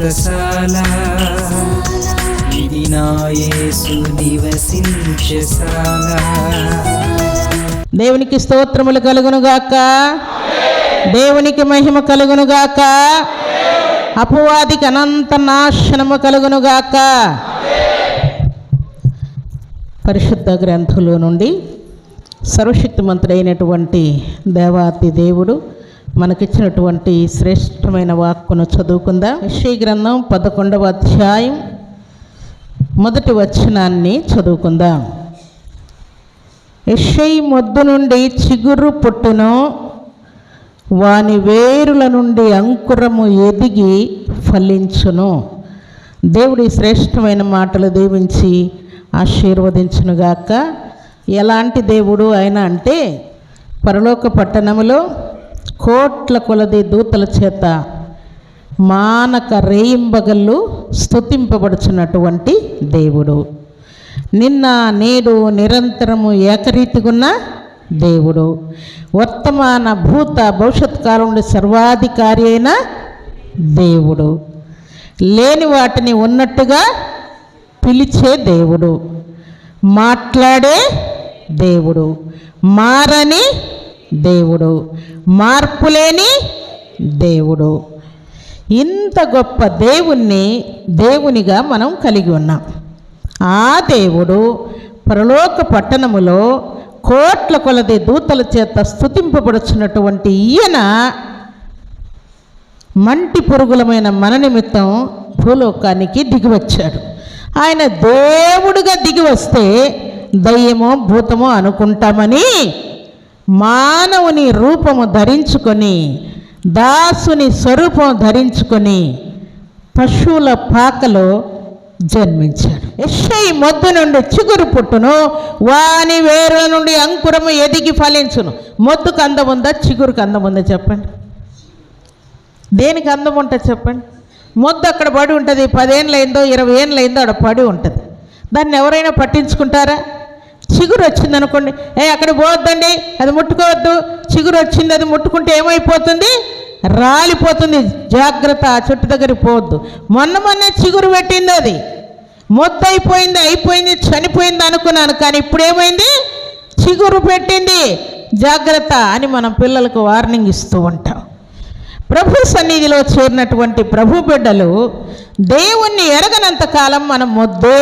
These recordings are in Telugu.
వ్రతశాల ఇది నివసించశాల దేవునికి స్తోత్రములు కలుగును గాక. దేవునికి మహిమ కలుగును గాక. అపవాదికి అనంత నాశనము కలుగును గాక. పరిశుద్ధ గ్రంథుల నుండి సర్వశక్తిమంతుడైనటువంటి దేవాతి దేవుడు మనకిచ్చినటువంటి శ్రేష్టమైన వాక్కును చదువుకుందాం. యెషయా గ్రంథం పదకొండవ అధ్యాయం మొదటి వచనాన్ని చదువుకుందాం. యెషై మొద్దు నుండి చిగురు పుట్టును వాని వేరుల నుండి అంకురము ఎదిగి ఫలించును. దేవుడి శ్రేష్టమైన మాటలు దీవించి ఆశీర్వదించునుగాక. ఎలాంటి దేవుడు ఆయన అంటే పరలోక పట్టణములో కోట్ల కొలది దూతల చేత మానక రేయింబగళ్ళు స్తుతింపబడుచున్నటువంటి దేవుడు. నిన్న నేడు నిరంతరము ఏకరీతిగున్న దేవుడు. వర్తమాన భూత భవిష్యత్ కాలంలో సర్వాధికారి అయిన దేవుడు. లేని వాటిని ఉన్నట్టుగా పిలిచే దేవుడు. మాట్లాడే దేవుడు. మారని దేవుడు. మార్పులేని దేవుడు. ఇంత గొప్ప దేవుణ్ణి దేవునిగా మనం కలిగి ఉన్నాం. ఆ దేవుడు పరలోక పట్టణములో కోట్ల కొలది దూతల చేత స్థుతింపబడుచున్నటువంటి ఈయన మంటి పురుగులమైన మన నిమిత్తం భూలోకానికి దిగివచ్చాడు ఆయన దేవుడుగా దిగి వస్తే దయ్యమో భూతమో అనుకుంటామని మానవుని రూపము ధరించుకొని దాసుని స్వరూపం ధరించుకొని పశువుల పాకలో జన్మించాడు. ఎస్ఐ మొద్దు నుండి చిగురు పుట్టును వాని వేరుల నుండి అంకురము ఎదిగి ఫలించును. మొద్దుకు అందం ఉందా చిగురుకు అందం ఉందా చెప్పండి. దేనికి అందం ఉంటుంది చెప్పండి. మొద్దు అక్కడ పడి ఉంటుంది పదేళ్ళైందో ఇరవై ఏళ్ళైందో అక్కడ పడి ఉంటుంది. దాన్ని ఎవరైనా పట్టించుకుంటారా? చిగురు వచ్చింది అనుకోండి ఏ అక్కడ పోవద్దండి అది ముట్టుకోవద్దు. చిగురు వచ్చింది అది ముట్టుకుంటే ఏమైపోతుంది? రాలిపోతుంది. జాగ్రత్త ఆ చెట్టు దగ్గరికి పోవద్దు. మొన్న మొన్నే చిగురు పెట్టింది అది. మొత్తైపోయింది అయిపోయింది చనిపోయింది అనుకున్నాను కానీ ఇప్పుడు ఏమైంది చిగురు పెట్టింది. జాగ్రత్త అని మనం పిల్లలకు వార్నింగ్ ఇస్తూ ఉంటాం. ప్రభు సన్నిధిలో చేరినటువంటి ప్రభు బిడ్డలు దేవుణ్ణి ఎరగనంత కాలం మనం మొద్దే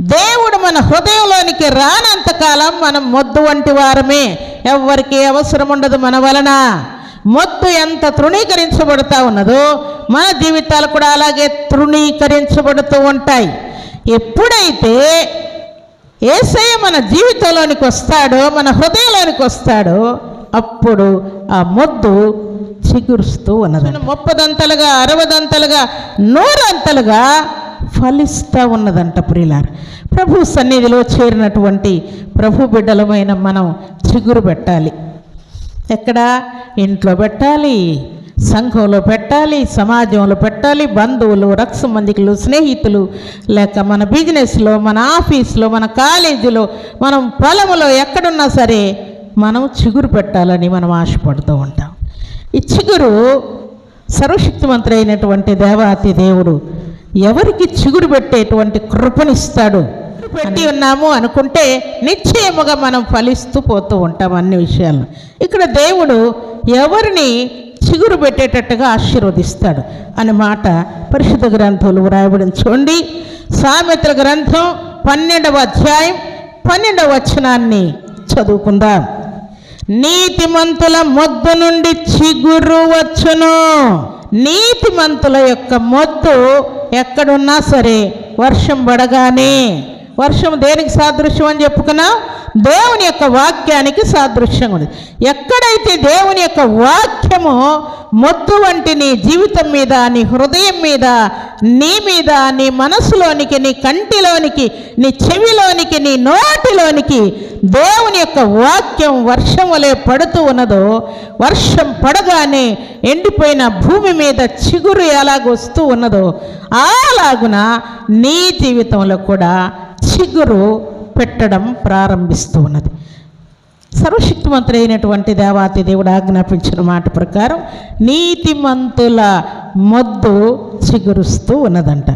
దేవుడు మన హృదయంలోనికి రానంతకాలం మనం మొద్దు వంటి వారమే. ఎవ్వరికి అవసరం ఉండదు మన వలన. మొద్దు ఎంత తృణీకరించబడుతూ ఉన్నదో మన జీవితాలు కూడా అలాగే తృణీకరించబడుతూ ఉంటాయి. ఎప్పుడైతే ఏసయ్య మన జీవితంలోనికి వస్తాడో మన హృదయంలోనికి వస్తాడో అప్పుడు ఆ మొద్దు చిగురుస్తూ ఉన్నది ముప్పదంతలుగా అరవదంతలుగా నూరంతలుగా ఫలిస్తూ ఉన్నదంట ప్రియులారు. ప్రభు సన్నిధిలో చేరినటువంటి ప్రభు బిడ్డలమైన మనం చిగురు పెట్టాలి. ఎక్కడ? ఇంట్లో పెట్టాలి సంఘంలో పెట్టాలి సమాజంలో పెట్టాలి బంధువులు రక్ష మందికులు స్నేహితులు లేక మన బిజినెస్లో మన ఆఫీస్లో మన కాలేజీలో మనం పొలంలో ఎక్కడున్నా సరే మనం చిగురు పెట్టాలని మనం ఆశపడుతూ ఉంటాం. ఈ చిగురు సర్వశక్తిమంతుడు అయినటువంటి దేవాతి దేవుడు ఎవరికి చిగురు పెట్టేటువంటి కృపనిస్తాడు? పెట్టి ఉన్నాము అనుకుంటే నిశ్చయముగా మనం ఫలిస్తూ పోతూ ఉంటాం అన్ని విషయాల్లో. ఇక్కడ దేవుడు ఎవరిని చిగురు పెట్టేటట్టుగా ఆశీర్వదిస్తాడు అనే మాట పరిశుద్ధ గ్రంథంలో వ్రాయబడిన చూడండి సామెతల గ్రంథం పన్నెండవ అధ్యాయం పన్నెండవ వచనాన్ని చదువుకుందాం. నీతిమంతుల మొద్దు నుండి చిగురు వచ్చును. నీతిమంతుల యొక్క మొత్తు ఎక్కడున్నా సరే వర్షం పడగానే. వర్షం దేనికి సాదృశ్యం అని చెప్పుకున్నాం? దేవుని యొక్క వాక్యానికి సాదృశ్యం ఉంది ఎక్కడైతే దేవుని యొక్క వాక్యము మొద్దు వంటి నీ జీవితం మీద నీ హృదయం మీద నీ మీద నీ మనసులోనికి నీ కంటిలోనికి నీ చెవిలోనికి నీ నోటిలోనికి దేవుని యొక్క వాక్యం వర్షం వలె పడుతూ ఉన్నదో వర్షం పడగానే ఎండిపోయిన భూమి మీద చిగురు ఎలాగొస్తూ ఉన్నదో అలాగున నీ జీవితంలో కూడా చిగురు పెట్టడం ప్రారంభిస్తూ ఉన్నది. సర్వశక్తిమంతుడైనటువంటి దేవాతి దేవుడు ఆజ్ఞాపించిన మాట ప్రకారం నీతిమంతుల మొద్దు చిగురుస్తూ ఉన్నదంట.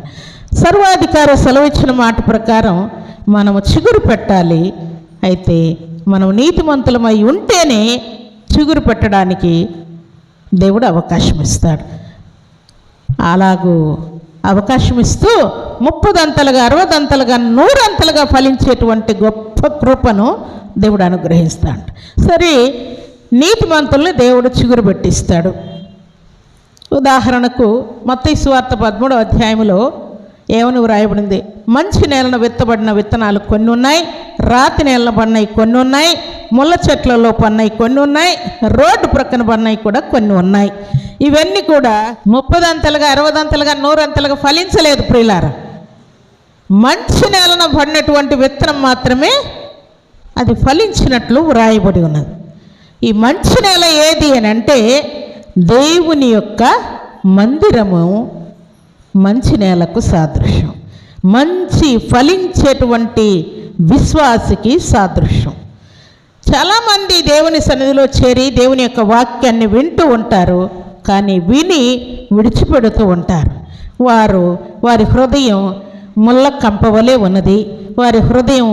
సర్వాధికారి సెలవిచ్చిన మాట ప్రకారం మనము చిగురు పెట్టాలి. అయితే మనం నీతిమంతులమై ఉంటేనే చిగురు పెట్టడానికి దేవుడు అవకాశం ఇస్తాడు. అలాగూ అవకాశం ఇస్తూ ముప్పదంతలుగా అరవదంతలుగా నూరంతలుగా ఫలించేటువంటి గొప్ప కృపను దేవుడు అనుగ్రహిస్తాడు. సరే నీతిమంతుల్ని దేవుడు చిగురు పెట్టిస్తాడు. ఉదాహరణకు మత్తయి సువార్త పదమూడో అధ్యాయంలో ఏమని వ్రాయబడింది? మంచి నేలను విత్తబడిన విత్తనాలు కొన్ని ఉన్నాయి రాతి నేలను పడినవి కొన్ని ఉన్నాయి ముళ్ళ చెట్లలో పడినవి కొన్ని ఉన్నాయి రోడ్డు ప్రక్కన పడినవి కూడా కొన్ని ఉన్నాయి ఇవన్నీ కూడా ముప్పదంతలుగా అరవదంతలుగా నూరంతలుగా ఫలించలేదు ప్రియులారా. మంచి నేలన పడినటువంటి విత్తనం మాత్రమే అది ఫలించినట్లు వ్రాయబడి ఉన్నది. ఈ మంచి నేల ఏది అని అంటే దేవుని యొక్క మందిరము మంచి నేలకు సాదృశ్యం. మంచి ఫలించేటువంటి విశ్వాసికి సాదృశ్యం. చాలామంది దేవుని సన్నిధిలో చేరి దేవుని యొక్క వాక్యాన్ని వింటూ ఉంటారు కానీ విని విడిచిపెడుతూ ఉంటారు. వారు వారి హృదయం ముళ్ళ కంపవలే ఉన్నది. వారి హృదయం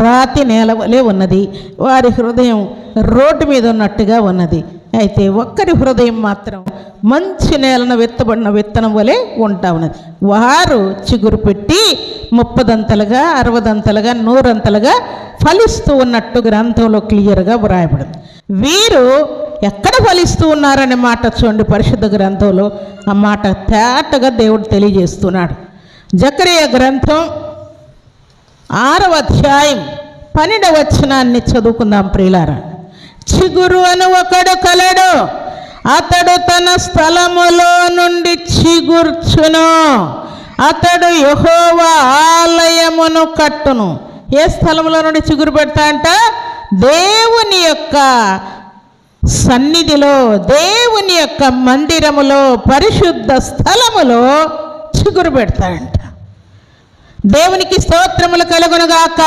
రాతి నేల వలె ఉన్నది. వారి హృదయం రోడ్డు మీద ఉన్నట్టుగా ఉన్నది. అయితే ఒక్కరి హృదయం మాత్రం మంచి నేలను విత్తబడిన విత్తనం వలె ఉంటా ఉన్నది. వారు చిగురు పెట్టి ముప్పదంతలుగా అరవదంతలుగా నూరంతలుగా ఫలిస్తూ ఉన్నట్టు గ్రంథంలో క్లియర్గా వ్రాయబడింది. వీరు ఎక్కడ ఫలిస్తూ ఉన్నారనే మాట చూడండి పరిశుద్ధ గ్రంథంలో. ఆ మాట తేటగా దేవుడు తెలియజేస్తున్నాడు. జకరియ గ్రంథం ఆరవ అధ్యాయం పన్నెండవ వచనాన్ని చదువుకుందాం ప్రియులారా. చిగురు అని ఒకడు కలడు అతడు తన స్థలములో నుండి చిగుర్చును. అతడు యహోవ ఆలయమును కట్టును. ఏ స్థలంలో నుండి చిగురు పెడతా అంట? దేవుని యొక్క సన్నిధిలో దేవుని యొక్క మందిరములో పరిశుద్ధ స్థలములో చిగురు పెడతాడంట దేవునికి స్తోత్రములు కలుగునుగాక.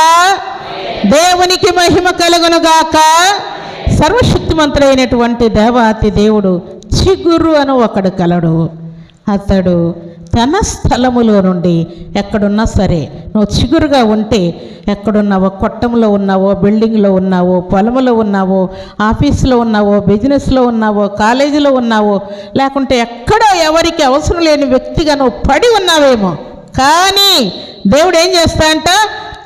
దేవునికి మహిమ కలుగునుగాక. సర్వశక్తిమంతుడైనటువంటి దేవాతి దేవుడు చిగురు అని ఒకడు కలడు. అతడు తన స్థలములో నుండి ఎక్కడున్నా సరే నువ్వు చిగురుగా ఉంటే ఎక్కడున్నావో కొట్టంలో ఉన్నావో బిల్డింగ్లో ఉన్నావో పొలంలో ఉన్నావో ఆఫీసులో ఉన్నావో బిజినెస్లో ఉన్నావో కాలేజీలో ఉన్నావో లేకుంటే ఎక్కడో ఎవరికి అవసరం లేని వ్యక్తిగా నువ్వు పడి ఉన్నావేమో. కానీ దేవుడు ఏం చేస్తాడంట?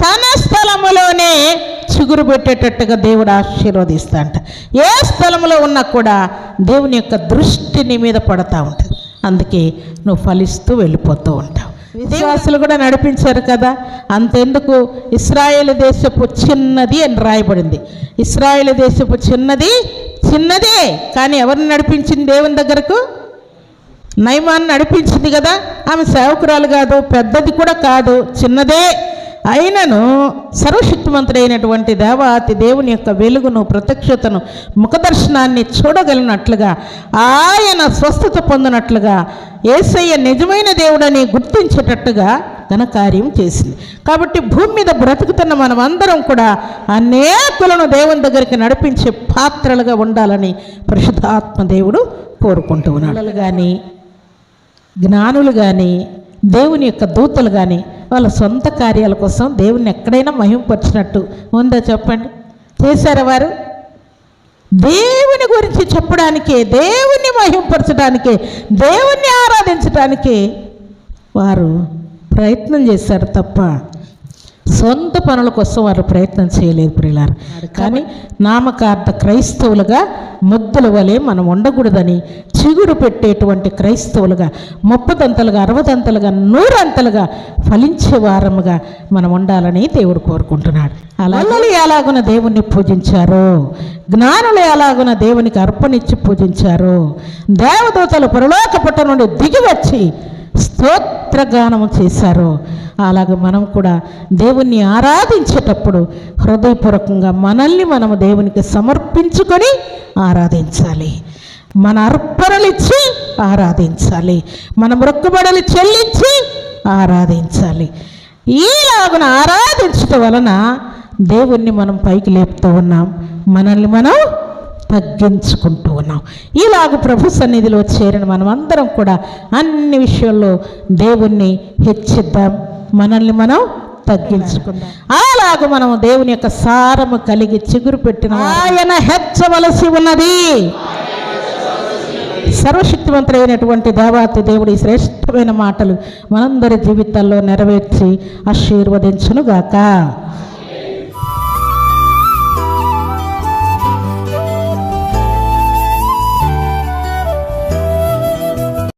తన స్థలములోనే చిగురు పెట్టేటట్టుగా దేవుడు ఆశీర్వదిస్తాడంట. ఏ స్థలంలో ఉన్నా కూడా దేవుని యొక్క దృష్టి నీ మీద పడతా ఉంటుంది అందుకే నువ్వు ఫలిస్తూ వెళ్ళిపోతూ ఉంటావు. విశ్వాసులు కూడా నడిపించారు కదా? అంతెందుకు? ఇస్రాయేల్ దేశపు చిన్నది అని రాయబడింది. ఇస్రాయేల్ దేశపు చిన్నది చిన్నదే. కానీ ఎవరిని నడిపించింది దేవుని దగ్గరకు? నయమాన్ని నడిపించింది కదా? ఆమె సేవకురాలు కాదు పెద్దది కూడా కాదు చిన్నదే. అయినను సర్వశక్తిమంతుడైనటువంటి దేవాతి దేవుని యొక్క వెలుగును ప్రత్యక్షతను ముఖదర్శనాన్ని చూడగలిగినట్లుగా ఆయన స్వస్థత పొందినట్లుగా ఏసయ్య నిజమైన దేవుడని గుర్తించేటట్టుగా ఘనకార్యం చేసింది. కాబట్టి భూమి మీద బ్రతుకుతున్న మనమందరం కూడా అనేకులను దేవుని దగ్గరికి నడిపించే పాత్రలుగా ఉండాలని పరిశుద్ధాత్మ దేవుడు కోరుకుంటూ ఉన్నాడు. కానీ జ్ఞానులు కానీ దేవుని యొక్క దూతలు కానీ వాళ్ళ సొంత కార్యాల కోసం దేవుని ఎక్కడైనా మహింపరిచినట్టు ఉందా చెప్పండి? చేశారా వారు? దేవుని గురించి చెప్పడానికే దేవుణ్ణి మహింపరచడానికే దేవుణ్ణి ఆరాధించడానికే వారు ప్రయత్నం చేశారు తప్ప సొంత పనుల కోసం వారు ప్రయత్నం చేయలేదు ప్రియులారు. కానీ నామకార్థ క్రైస్తవులుగా ముద్దుల వలె మనం ఉండకూడదని చిగురు పెట్టేటువంటి క్రైస్తవులుగా ముప్పదంతలుగా అరవదంతలుగా నూరంతలుగా ఫలించే వారముగా మనం ఉండాలని దేవుడు కోరుకుంటున్నాడు. అలాగే ఎలాగున దేవుణ్ణి పూజించారు జ్ఞానులు ఎలాగున దేవునికి అర్పణించి పూజించారు దేవదూతలు పరలోక పుట్ట నుండి దిగి వచ్చి స్తోత్రగానము చేశారో అలాగ మనం కూడా దేవుణ్ణి ఆరాధించేటప్పుడు హృదయపూర్వకంగా మనల్ని మనము దేవునికి సమర్పించుకొని ఆరాధించాలి. మన అర్పణలిచ్చి ఆరాధించాలి. మన మొక్కుబడలు చెల్లించి ఆరాధించాలి. ఈలాగున ఆరాధించటం వలన దేవుణ్ణి మనం పైకి లేపుతూ ఉన్నాం. మనల్ని మనం తగ్గించుకుంటూ ఉన్నాం. ఇలాగ ప్రభు సన్నిధిలో చేరిన మనం అందరం కూడా అన్ని విషయాల్లో దేవుణ్ణి హెచ్చిద్దాం. మనల్ని మనం తగ్గించుకుందాం. అలాగ మనం దేవుని యొక్క సారము కలిగి చిగురు పెట్టిన ఆయన హెచ్చవలసి ఉన్నది. సర్వశక్తివంతుడైనటువంటి దేవాతి దేవుడి శ్రేష్టమైన మాటలు మనందరి జీవితాల్లో నెరవేర్చి ఆశీర్వదించునుగాక.